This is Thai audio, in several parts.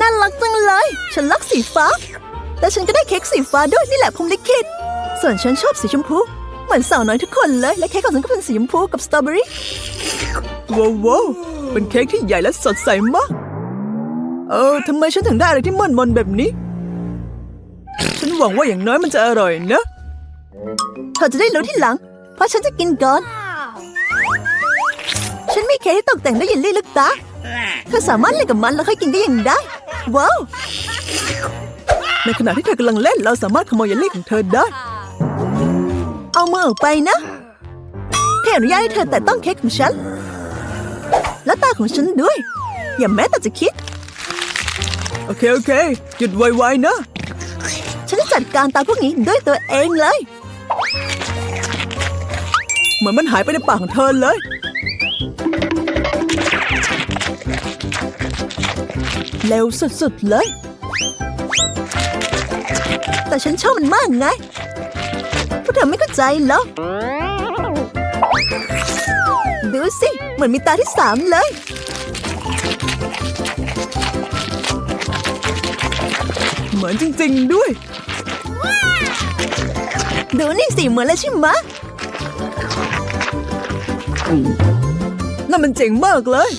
น่ารักจังเลย ฉันรักสีฟ้า แต่ฉันก็ได้เค้กสีฟ้าด้วยนี่แหละพรหมลิขิตส่วนฉันชอบสีชมพู เหมือนสาวน้อยทุกคนเลย และเค้กของฉันก็เป็นสีชมพูกับสตรอเบอรี่ว้าวว้าวเป็นเค้กที่ใหญ่และสดใสมาก เออทำไมฉันถึงได้อะไรที่มันมนๆแบบนี้ ฉันหวังว่าอย่างน้อยมันจะอร่อยนะ เธอจะได้รู้ที่หลัง เพราะฉันจะกินก่อน ฉันมีเค้กที่ตกแต่งด้วยเยลลี่ลูกตาเธอสามารถเล่นกับมันแล้วค่อยกินก็ยังได้ ว้าว ในขณะที่เธอกำลังเล่น เราสามารถขโมยเยลลี่ของเธอได้ เอามือออกไปนะแค่อนุญาตให้เธอแต่ต้องเค้กของฉัน และตาของฉันด้วย อย่าแม้แต่จะคิด โอเค โอเคหยุดไวๆนะ ฉันจะจัดการตาพวกนี้ด้วยตัวเองเลย เหมือนมันหายไปในปากของเธอเลย เร็วสุดๆเลย แต่ฉันชอบมันมากไงพวกเธอไม่เข้าใจเหรอ ดูสิ เหมือนมีตาที่สามเลย เหมือนจริงๆด้วย ดูนี่สิ เหมือนเลยใช่ไหมนั่นมันเจ๋งมากเลย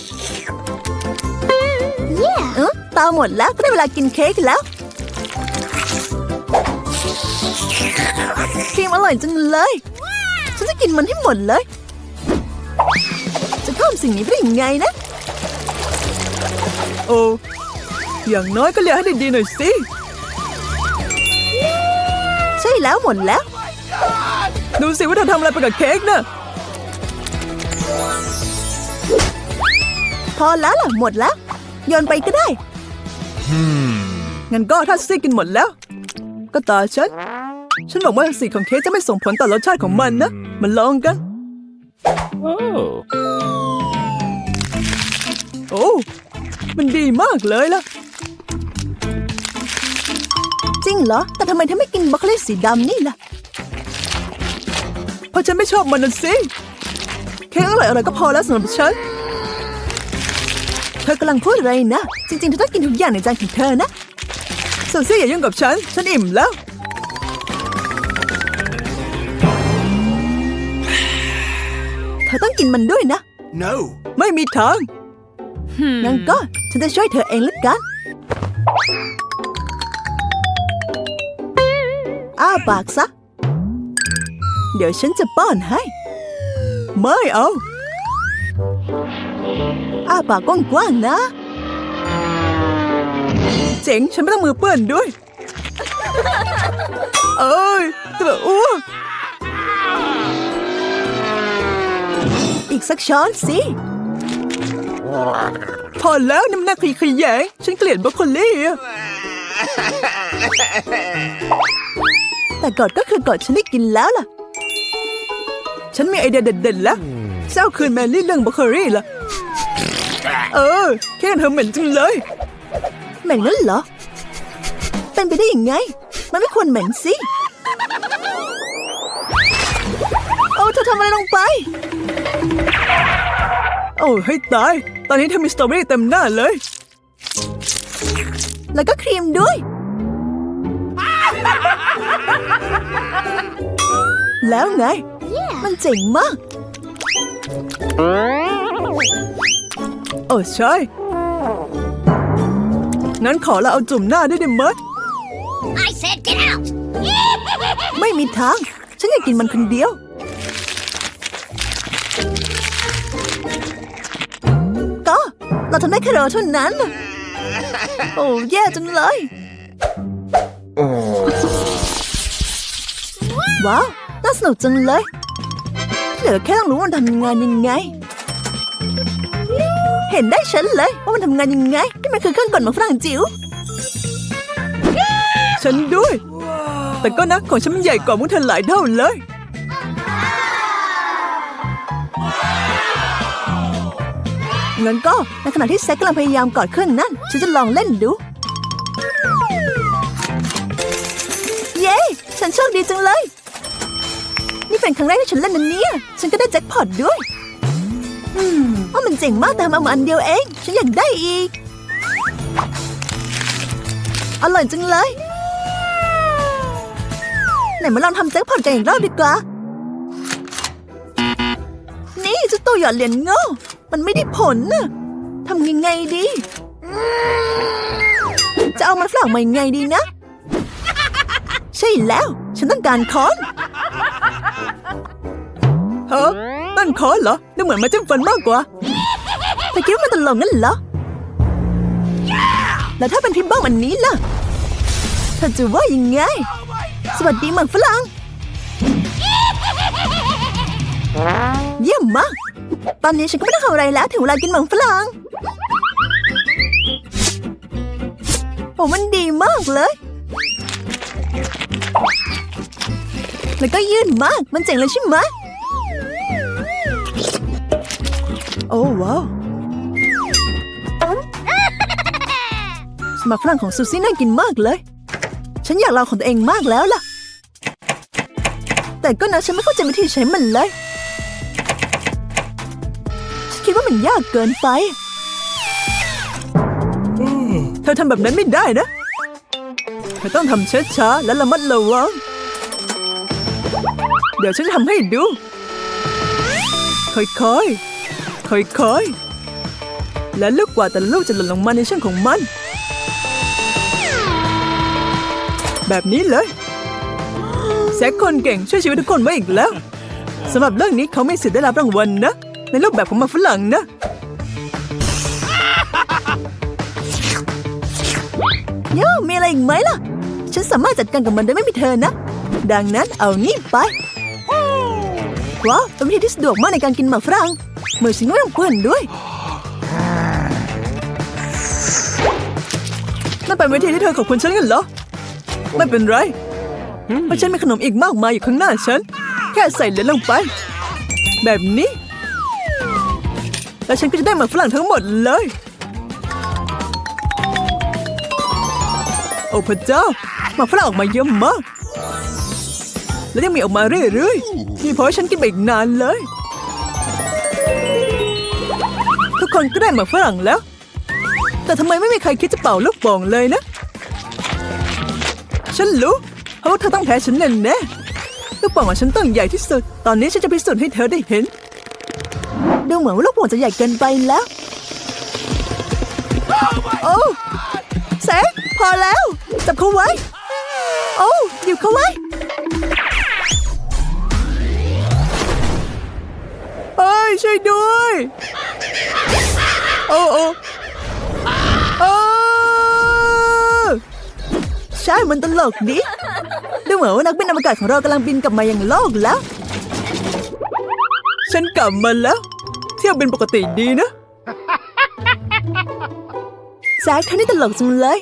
เออตาหมดแล้วก็ได้เวลากินเค้กแล้วครีมอร่อยจังเลย ฉันจะกินมันให้หมดเลย จะเพิ่มสิ่งนี้ไปได้ยังไงนะ โอ้อย่างน้อยก็เลี้ยงให้ดีๆหน่อยสิ ใช่แล้วหมดแล้ว ดูสิว่าเธอทำอะไรไปกับเค้กน่ะพอแล้วล่ะหมดแล้วโยนไปก็ได้ งั้นก็ถ้าซี่กินหมดแล้ว ก็ตาฉัน ฉันหวังว่าสีของเค้กจะไม่ส่งผลต่อรสชาติของมันนะมันลองกัน Oh. โอ้ มันดีมากเลยล่ะ จริงเหรอ แต่ทำไมเธอไม่กินบรอกโคลีสีดำนี่ล่ะ เพราะฉันไม่ชอบมันนะสิ เค้กอร่อยอะไรก็พอแล้วสำหรับฉันเธอกำลังพูดอะไรนะ จริงๆเธอต้องกินทุกอย่างในจานของเธอนะส่วนซี่อย่ายุ่งกับฉัน ฉันอิ่มแล้ว เธอต้องกินมันด้วยนะ No. ไม่มีทางงั้นก็ฉันจะช่วยเธอเองละกัน อ้าปากซะ เดี๋ยวฉันจะป้อนให้ ไม่เอา อ้าปากกว้างๆนะ เจ๋ง ฉันไม่ต้องมือเปื้อนด้วย เอ้ยตัวอ้วกอีกสักช้อนสิ พอแล้วน้ำหนักขยขยง ฉันเกลียดบรอกโคลี่แต่กอดก็คือกอดฉันได้กินแล้วล่ะ ฉันมีไอเดียเด็ดๆแล้วเจ้าคืนแมรี่เรื่องบรอกโคลี่ล่ะ เออแค่เธอเหม็นจังเลย เหม็นนั่นเหรอ เป็นไปได้ยังไง มันไม่ควรเหม็นสิ โอ้เธอทำอะไรลงไป โอ้ให้ตาย ตอนนี้เธอมีสตรอเบอรี่เต็มหน้าเลย แล้วก็ครีมด้วย แล้วไง มันเจ๋งมาก โอ้ใช่ งั้นขอเราเอาจุ่มหน้าได้ไหม I said get out! ไม่มีทาง ฉันอยากกินมันคนเดียว ก็เราทำได้แค่เราเท่านั้นน่ะโอ้แย่จังเลย ว้าว น่าสนุกจังเลย เหลือแค่ต้องรู้ว่ามันทำงานยังไง เห็นได้ฉันเลยว่ามันทำงานยังไงที่มันคือเครื่องกดหมาฝรั่งจิ๋วฉันด้วย แต่ก็นะของฉันมันใหญ่กว่าพวกเธอหลายเท่าเลยงั้นก็ในขณะที่แซกกำลังพยายามกอดเครื่องนั้นฉันจะลองเล่นดู เย้ ฉันโชคดีจังเลย นี่เป็นครั้งแรกที่ฉันเล่นนันเนี่ย ฉันก็ได้แจ็คพอตด้วย อืมว่ามันเจ๋งมากแต่มามาอันเดียวเอง ฉันอยากได้อีก อร่อยจังเลย ไหนมาลองทำแจ็คพอตกันอีกรอบดีกว่า นี่เจ้าตัวหยอดเหรียญโง่มันไม่ได้ผลน่ะทำยังไงดี จะเอามันฝรั่งมายังไงดีนะ ใช่แล้ว ฉันต้องการค้อน ฮ้นั่นค้อเหรอดูเหมือนมาจิ้มฟันมากกว่าเธอคิดว่ามันตลกงั้นเหรอ แล้วถ้าเป็นพิมพ์บ้องอันนี้ล่ะเธอจะว่ายังไง สวัสดีหมักฝรั่งเยี่ยมมาก ตอนนี้ฉันก็ไม่ต้องทำอะไรแล้วถึงเวลากินหมังฝรั่งโอ้มันดีมากเลย แล้วก็ยืดมาก มันเจ๋งเลยใช่ไหม โอ้ว้าวสมัครฝรั่งของซูซี่น่ากินมากเลย ฉันอยากลองของตัวเองมากแล้วล่ะ แต่ก็นะฉันไม่เข้าใจวิธีใช้มันเลย ฉันคิดว่ามันยากเกินไป เธอทำแบบนั้นไม่ได้นะ เธอต้องทำช้าๆและระมัดระวัง เดี๋ยวฉันทำให้ดู ค่อยๆ ค่อยๆ และลูกกว่าแต่ลูกจะหล่นลงมาในช่องของมัน แบบนี้เลยแซคคนเก่งช่วยชีวิตทุกคนไว้อีกแล้วสำหรับเรื่องนี้เขาไม่สิทธิ์ได้รับรางวัลนะ ในรูปแบบของมาฝรั่งนะโย่มีอะไรอีกไหมล่ะ ฉันสามารถจัดการกับมันโดยไม่มีเธอนะ ดังนั้นเอานี่ไปว้าวเป็นวิธีที่สะดวกมากในการกินหมากฝรั่ง มือฉันก็ไม่ต้องเปื้อนด้วย นั่นเป็นวิธีที่เธอขอบคุณฉันกันเหรอ ไม่เป็นไร เพราะฉันมีขนมอีกมากมายอยู่ข้างหน้าฉัน แค่ใส่เหรียญลงไป แบบนี้ แล้วฉันก็จะได้หมากฝรั่งทั้งหมดเลย โอ้พระเจ้าหมากฝรั่งออกมาเยอะมาก แล้วยังมีออกมาเรื่อยๆนี่เพราะให้ฉันกินไปอีกนานเลย ทุกคนก็ได้หมากฝรั่งแล้ว แต่ทำไมไม่มีใครคิดจะเป่าลูกโป่งเลยนะ ฉันรู้เพราะว่าเธอต้องแพ้ฉันแน่แน่ลูกโป่งของฉันต้องใหญ่ที่สุด ตอนนี้ฉันจะพิสูจน์ให้เธอได้เห็น ดูเหมือนว่าลูกโป่งจะใหญ่เกินไปแล้ว โอ้แสงพอแล้ว จับเขาไว้ โอ้หยิบเขาไว้เฮ้ยช่วยด้วย โอ้โอ้โอ้ใช่มันตลกดิ ดูเหมือนว่านักบินอวกาศของเรากำลังบินกลับมายังโลกแล้ว ฉันกลับมาแล้ว เที่ยวบินปกติดีนะแซคท่านี่ตลกจังเลย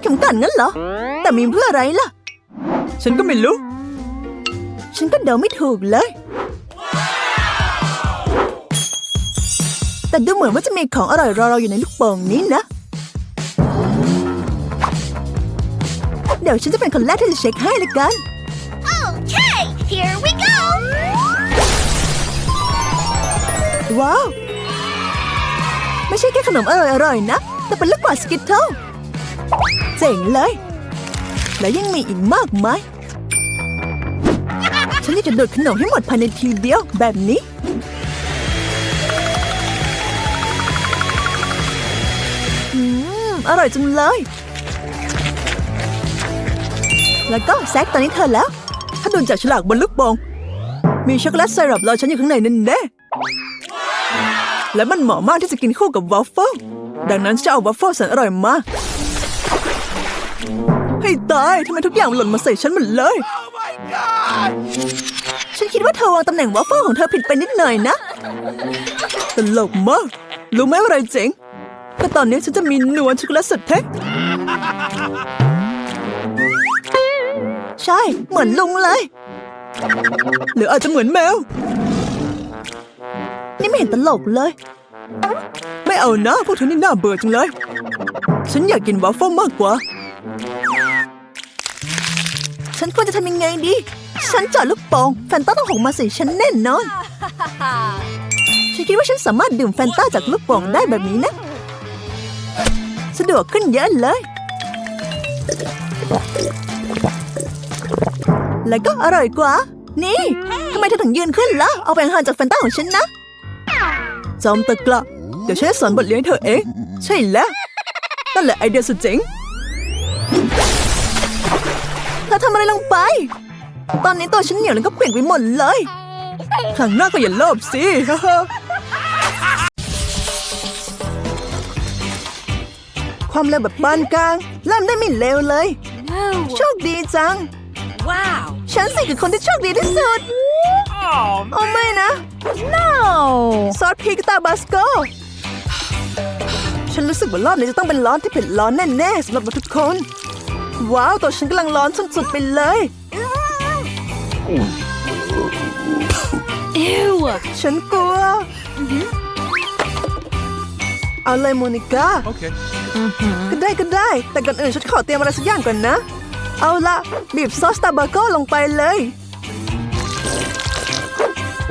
เข็มกัดงั้นเหรอ แต่มีเพื่ออะไรล่ะ ฉันก็ไม่รู้ ฉันก็เดาไม่ถูกเลย แต่ดูเหมือนว่าจะมีของอร่อยรอเราอยู่ในลูกโป่งนี้นะ เดี๋ยวฉันจะเป็นคนแรกที่จะเช็คให้ละกัน Okay, here we go. ว้าว ไม่ใช่แค่ขนมอร่อยๆนะ แต่เป็นลูกกวาดสกิทเทิลเจ๋งเลย และยังมีอีกมากมาย ฉันอยากจะดูดขนมให้หมดภายในทีเดียวแบบนี้อืมอร่อยจังเลย แล้วก็แซกตอนนี้เธอแล้ว ถ้าดูจากฉลากบนลูกโป่งมีช็อกโกแลตไซรัปรอฉันอยู่ข้างในนั่นแน่และมันเหมาะมากที่จะกินคู่กับวอฟเฟิลดังนั้นจะเอาวอฟเฟิลแสนอร่อยมาให้ตายทำไมทุกอย่างหล่นมาใส่ฉันหมดเลย ฉันคิดว่าเธอวางตำแหน่งวอฟเฟิลของเธอผิดไปนิดหน่อยนะ ตลกมาก รู้ไหมอะไรเจ๋งก็ตอนนี้ฉันจะมีนวลช็อกโกแลตสุดเท่ใช่ เหมือนลุงเลย หรืออาจจะเหมือนแมว นี่ไม่เห็นตลกเลย ไม่เอานะพวกเธอนี่น่าเบื่อจังเลย ฉันอยากกินวาฟเฟิลมากกว่า ฉันควรจะทำยังไงดี ฉันเจอดลูกโป่งแฟนต้าต้องหกมาใส่ฉันแน่นอน ฉันคิดคิดว่าฉันสามารถดื่มแฟนต้าจากลูกโป่งได้แบบนี้นะ สะดวกขึ้นเยอะเลย แล้วก็อร่อยกว่า นี่ทำไมเธอถึงยืนขึ้นล่ะ เอาไปห่างจากแฟนต้าของฉันนะ จอมตะกละเดี๋ยวฉันจะสอนบทเรียนให้เธอเอง ใช่แล้ว นั่นแหละไอเดียสุดเจ๋ง อทำอะไรลงไป ตอนนี้ตัวฉันเหนียวแล้วก็เปลี่ยนไปหมดเลยครั้งหน้าก็อย่าโลภสิความเร็วแบบปานกลางเริ่มได้ไม่เร็วเลย โชคดีจัง Wow. ฉันสิคือคนที่โชคดีที่สุด Oh, โอ้ไม่นะ no ซอสพริกตาบาสโก ฉันรู้สึกว่ารอบนี้จะต้องเป็นร้อนที่เผ็ดร้อนแน่ๆสำหรับเราทุกคน ว้าว ตัวฉันกำลังร้อนสุดๆไปเลย Ew. ฉันกลัว เอาเลยโมนิก้า okay. ก็ได้ก็ได้ แต่ก่อนอื่นฉันขอเตรียมอะไรสักอย่างก่อนนะ เอาละบีบซอสตาบาโก้ลงไปเลย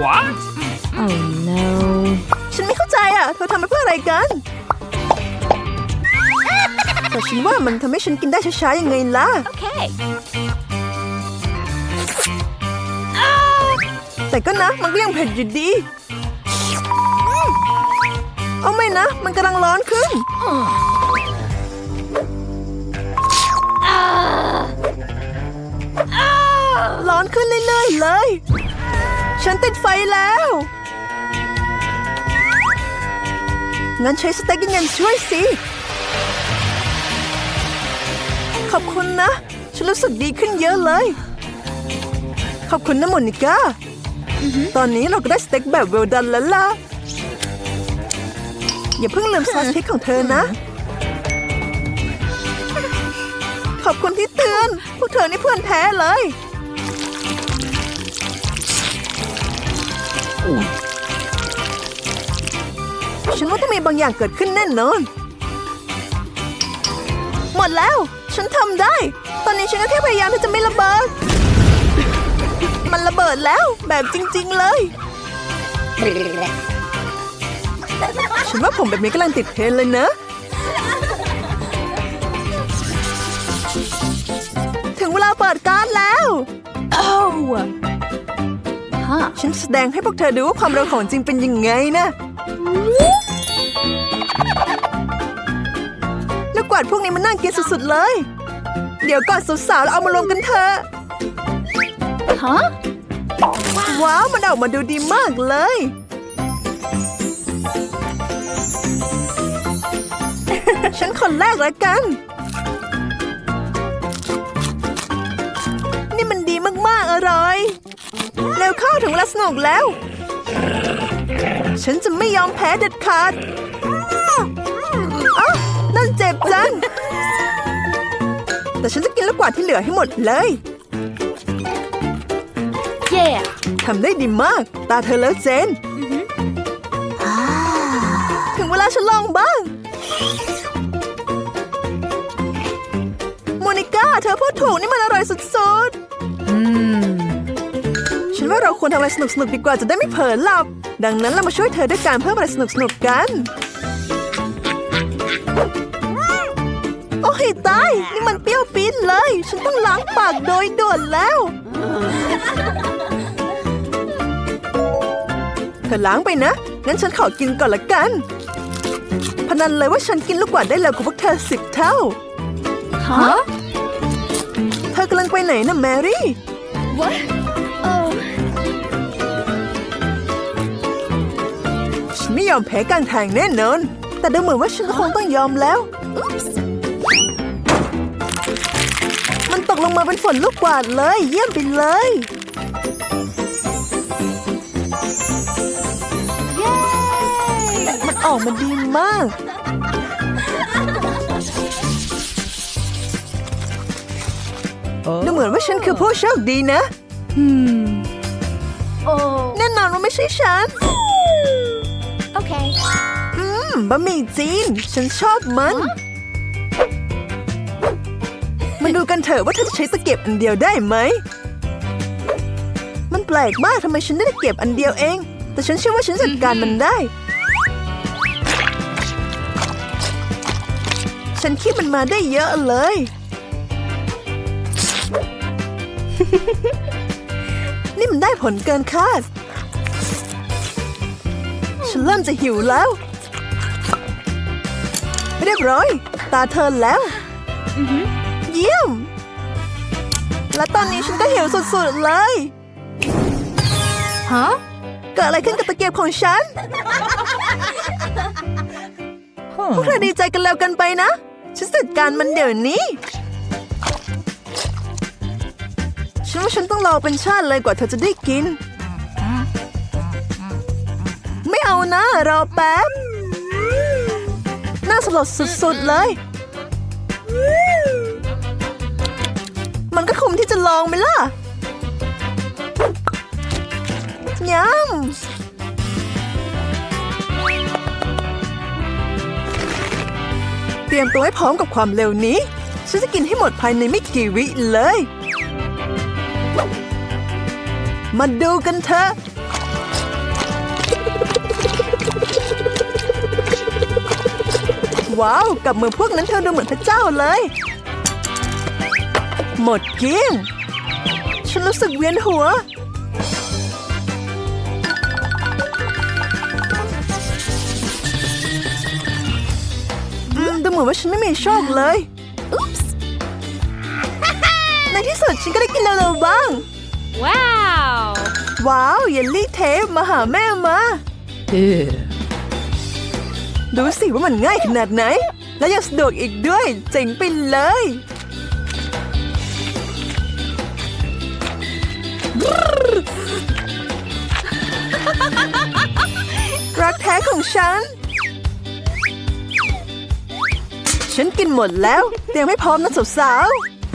What? Oh no. ฉันไม่เข้าใจอะ เธอทำไปเพื่อ แต่ฉันว่ามันทำให้ฉันกินได้ช้าๆยังไงล่ะ Okay. แต่ก็นะ มันก็ยังเผ็ดอยู่ดีอืมเอาไม่นะ มันกำลังร้อนขึ้น ร้อนขึ้นเรื่อยๆเลย ฉันติดไฟแล้ว งั้นใช้สเต็กเงินช่วยสิ ขอบคุณนะ ฉันรู้สึกดีขึ้นเยอะเลย ขอบคุณนะโมนิก้า ตอนนี้เราก็ได้สเต็กแบบเวลดันแล้วล่ะ อย่าเพิ่งลืมซอสพริกของเธอนะ ขอบคุณที่เตือน พวกเธอนี่เพื่อนแท้เลยฉันว่าต้องมีบางอย่างเกิดขึ้นแน่นอน หมดแล้ว ฉันทำได้ ตอนนี้ฉันก็แค่พยายามที่จะไม่ระเบิด มันระเบิดแล้วแบบจริง ๆ เลย ฉันว่าผมแบบนี้กำลังติดเทรนด์เลยนะถึงเวลาเปิดการ์ดแล้ว Oh. Huh. ฉันแสดงให้พวกเธอดูว่าความเร็วของจริงเป็นยังไงนะ กวาดพวกนี้มันน่ากินสุดๆเลย เดี๋ยวก่อนสาวๆแล้วเอามารวมกันเถอะ Huh? ว้าวมันออกมาดูดีมากเลย ฉันคนแรกแล้วกัน นี่มันดีมากๆอร่อย เร็วเข้าถึงเวลาสนุกแล้ว ฉันจะไม่ยอมแพ้เด็ดขาดอ้าวนั่น เจ็บจัง แต่ฉันจะกินลูกกวาดที่เหลือให้หมดเลย Yeah. ทำได้ดีมาก ตาเธอแล้วเจน ถึงเวลาฉันลองบ้าง โมนิก้า เธอพูดถูกนี่มันอร่อยสุดๆฉันว่าเราควรทำอะไรสนุกๆดีกว่าจะได้ไม่เผลอหลับ ดังนั้นเรามาช่วยเธอด้วยการเพิ่มอะไรสนุกๆกัน โอ้ยตาย นี่มันเปรี้ยวปี๊ดเลย ฉันต้องล้างปากโดยด่วนแล้ว เธอล้างไปนะ งั้นฉันขอกินก่อนละกัน พนันเลยว่าฉันกินลูกกวาดได้เร็วกว่าพวกเธอสิบเท่า Huh? เธอกำลังไปไหนนะแมรี่ What? Oh. ฉันไม่ยอมแพ้กลางทางแน่นอน แต่ดูเหมือนว่าฉันคงต้องยอมแล้วมั กลงมาเป็นฝนลูกกวาดเลย เยี่ยมไปเลยมันออกมาดีมาก ดูเหมือนว่าฉันคือผู้โชคดีนะ Oh. แน่นอนว่าไม่ใช่ฉัน Okay. อืมบะหมี่จีน ฉันชอบมันม กันเถอะว่าเธอจะใช้ตะเกียบอันเดียวได้ไหม มันแปลกมากทำไมฉันได้ตะเกียบอันเดียวเอง แต่ฉันเชื่อว่าฉันจัดการมันได้ ฉันคิดมันมาได้เยอะเลย นี่มันได้ผลเกินคาด ฉันเริ่มจะหิวแล้ว เรียบร้อย ตาเธอแล้ว เยี่ยม และตอนนี้ฉันก็หิวสุดๆเลย ฮะ เกิดอะไรขึ้นกับตะเกียบของฉัน พวกเธอดีใจกันแล้วกันไปนะ ฉันจัดการมันเดี๋ยวนี้ ฉันว่าฉันต้องรอเป็นชาติเลยกว่าเธอจะได้กิน ไม่เอานะ รอแป๊บ น่าสลดสุดๆเลย มันก็คุ้มที่จะลองไหมล่ะยำเตรียมตัวให้พร้อมกับความเร็วนี้ ฉันจะกินให้หมดภายในไม่กี่วิเลย มาดูกันเถอะว้าว กับมือพวกนั้นเธอดูเหมือนพระเจ้าเลย หมดเกลี้ยง ฉันรู้สึกเวียนหัวอืมดูเหมือนว่าฉันไม่มีโชคเลยอุ๊ปส์ในที่สุดฉันก็ได้กินเร็วๆบ้าง Wow. ว้าวเยลลี่เทปมาหาแม่มาดูสิว่ามันง่ายขนาดไหน และยังสะดวกอีกด้วย เจ๋งไปเลย รักแท้ของฉัน ฉันกินหมดแล้ว เตรียมให้พร้อมนะสาว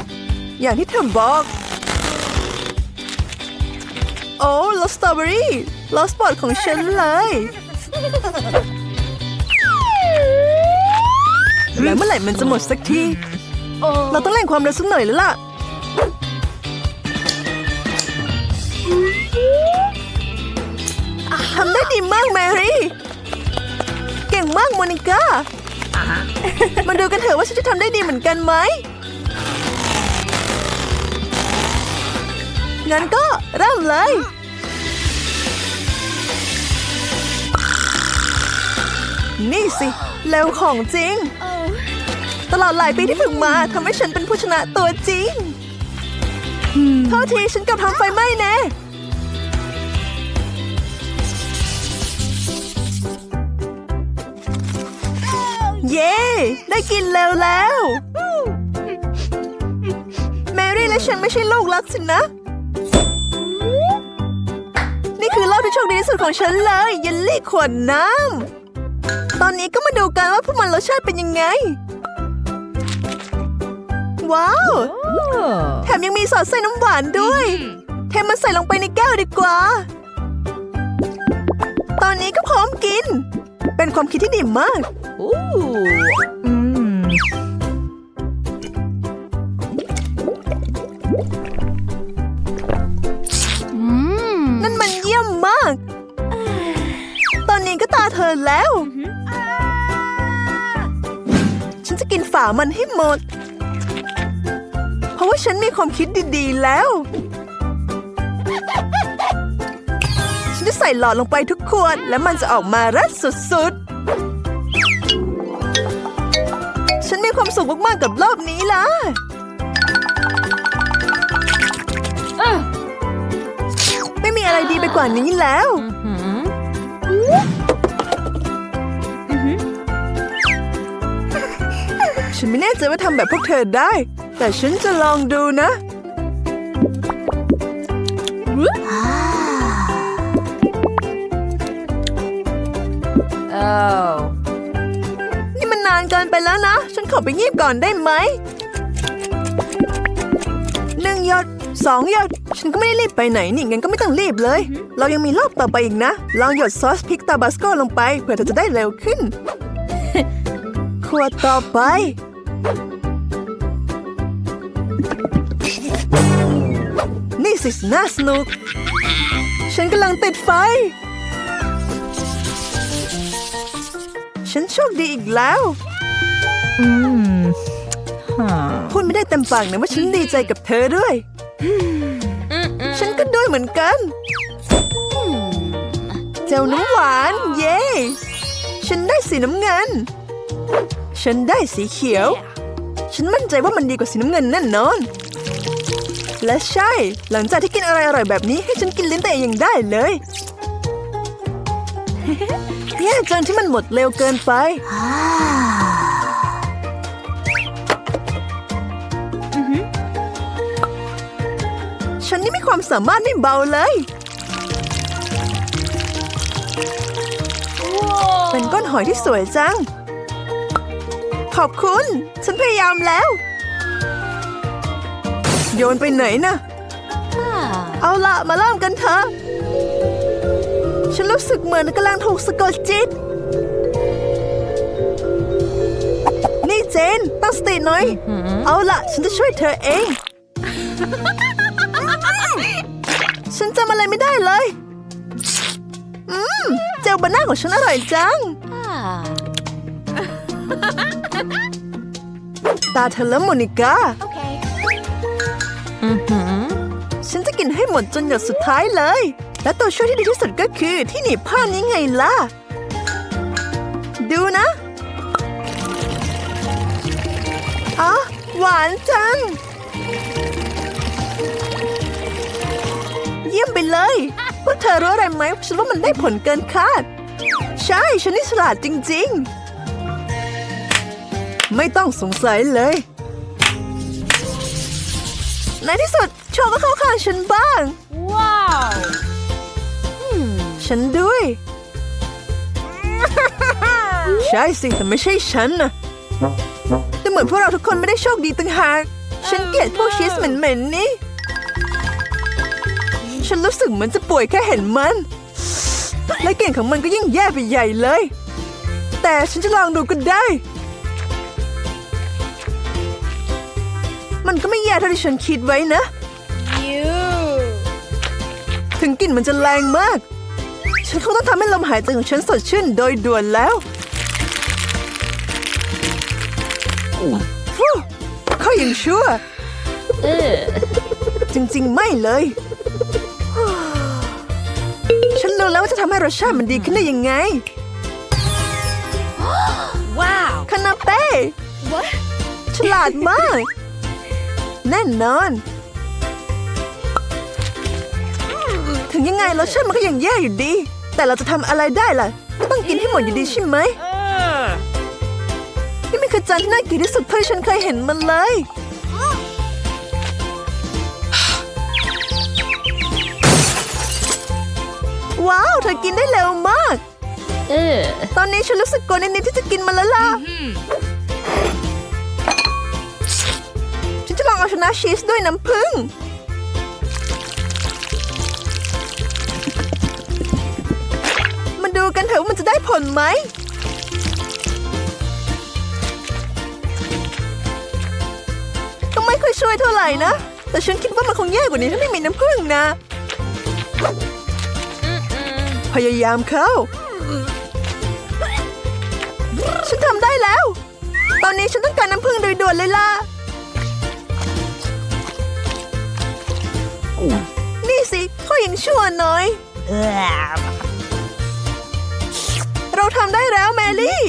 ๆ อย่างที่เธอบอก โอ้ลอสตรอเบอรี่ลอสปอดของฉันเลยแล้วเมื่อไหร่มันจะหมดสักที เราต้องเล่นความเร็วสักหน่อยแล้วล่ะำได้ดีมากแมรี่ เก่งมากโมนิก้ามาดูกันเถอะว่าฉันจะทำได้ดีเหมือนกันไหม งั้นก็เริ่มเลย นี่สิเร็วของจริง Oh. ตลอดหลายปีที่ฝึกมาทำให้ฉันเป็นผู้ชนะตัวจริงโทษทีฉันเกับทำไฟไหม้แน่ เย้ ได้กินแล้วแล้ว แมรี่และฉันไม่ใช่ลูกรักสินะ นี่คือรอบที่โชคดีที่สุดของฉันเลยเยลลี่ขวดน้ำ ตอนนี้ก็มาดูกันว่าพวกมันรสชาติเป็นยังไง ว้าว แถมยังมีสอดใส่น้ำหวานด้วยเทมันใส่ลงไปในแก้วดีกว่า ตอนนี้ก็พร้อมกิน เป็นความคิดที่ดีมาก นั่นมันเยี่ยมมาก ตอนนี้ก็ตาเธอแล้ว ฉันจะกินฝามันให้หมด เพราะว่าฉันมีความคิดดีๆแล้ว ฉันจะใส่หลอดลงไปทุกขวด และมันจะออกมารัดสุด สุขมากๆกับรอบนี้ล่ะ Uh. ไม่มีอะไรดีไปกว่านี้แล้วฉันไม่แน่ใจว่าทำแบบพวกเธอได้ แต่ฉันจะลองดูนะ Oh. นี่มันนานเกินไปแล้วนะฉัน ขอไปงีบก่อนได้ไหมหนึ่งหยดสองหยดฉันก็ไม่ได้รีบไปไหนนี่งั้นก็ไม่ต้องรีบเลย เรายังมีรอบต่อไปอีกนะ ลองหยดซอสพริกตาบาสโกลงไป เพื่อเธอจะได้เร็วขึ้น ขวดต่อไป นี่สิน่าสนุก ฉันกำลังติดไฟ ฉันโชคดีอีกแล้ว อืมฮะพูดไม่ได้เต็มปากนะว่าฉันดีใจกับเธอด้วย ฉันก็ด้วยเหมือนกัน เจ้าน้ำหวาน เย้ ฉันได้สีน้ำเงิน ฉันได้สีเขียว ฉันมั่นใจว่ามันดีกว่าสีน้ำเงินแน่นอน และใช่ หลังจากที่กินอะไรอร่อยแบบนี้ ให้ฉันกินลิ้นแต่ยังได้เลยแย่จังที่มันหมดเร็วเกินไป นนี่มีความสามารถไม่เบาเลย เป็นก้อนหอยที่สวยจัง ขอบคุณ ฉันพยายามแล้ว โยนไปไหนนะเอาละมาเริ่มกันเถอะ ฉันรู้สึกเหมือนกำลังถูกสะกดจิต นี่เจนตั้งสติหน่อย เอาละฉันจะช่วยเธอเอง ฉันจำอะไรไม่ได้เลย อืม เจลบาน่าของฉันอร่อยจัง ตาเธอแล้วโมนิก้า Okay. อือหือฉันจะกินให้หมดจนหยดสุดท้ายเลย และตัวช่วยที่ดีที่สุดก็คือที่หนีบผ้านี้ไงล่ะ ดูนะอ๋อหวานจัง เยี่ยมไปเลยพวกเธอรู้อะไรไหมฉันว่ามันได้ผลเกินคาด ใช่ฉันนี่ฉลาดจริง ๆ ไม่ต้องสงสัยเลยในที่สุดโชว์ก็เข้าข้างฉันบ้าง Wow. ฉันด้วย ใช่สิแต่ไม่ใช่ฉันนะแต่เหมือนพวกเราทุกคนไม่ได้โชคดีตั้งหาก ฉันเกลียดพวกชีสเหม็นๆนี่ ฉันรู้สึกเหมือนจะป่วยแค่เห็นมัน และกลิ่นของมันก็ยิ่งแย่ไปใหญ่เลย แต่ฉันจะลองดูก็ได้ มันก็ไม่แย่เท่าที่ฉันคิดไว้นะ You. ถึงกลิ่นมันจะแรงมาก ฉันคงต้องทำให้ลมหายใจของฉันสดชื่นโดยด่วนแล้วฟูเขายังชั่วเออจริงๆ ไม่เลย ฉันรู้แล้วว่าจะทำให้รสชาติมันดีขึ้นได้ยังไง Wow. คานาเป้ What? ฉลาดมาก แน่นอน ถึงยังไงรสชาติมันก็ยังแย่อยู่ดี แต่เราจะทำอะไรได้ล่ะ ก็ต้องกินให้หมดอยู่ดีใช่ไหม Uh. นี่มันคือจานที่น่ากินที่สุดเท่าที่ฉันเคยเห็นมันเลย เธอกินได้เร็วมาก เออ ตอนนี้ฉันรู้สึกกลัวนิดๆที่จะกินมันแล้วล่ะ ฉันจะลองเอาชนะชีสด้วยน้ำผึ้ง มาดูกันเถอะว่ามันจะได้ผลไหม ก็ไม่ค่อยช่วยเท่าไหร่นะ แต่ฉันคิดว่ามันคงแย่กว่านี้ถ้าไม่มีน้ำผึ้งนะ พยายามเข้า ฉันทำได้แล้ว ตอนนี้ฉันต้องการน้ำผึ้งโดยด่วนเลยล่ะ นี่สิเขายังชั่วน้อย เราทำได้แล้วแมรี่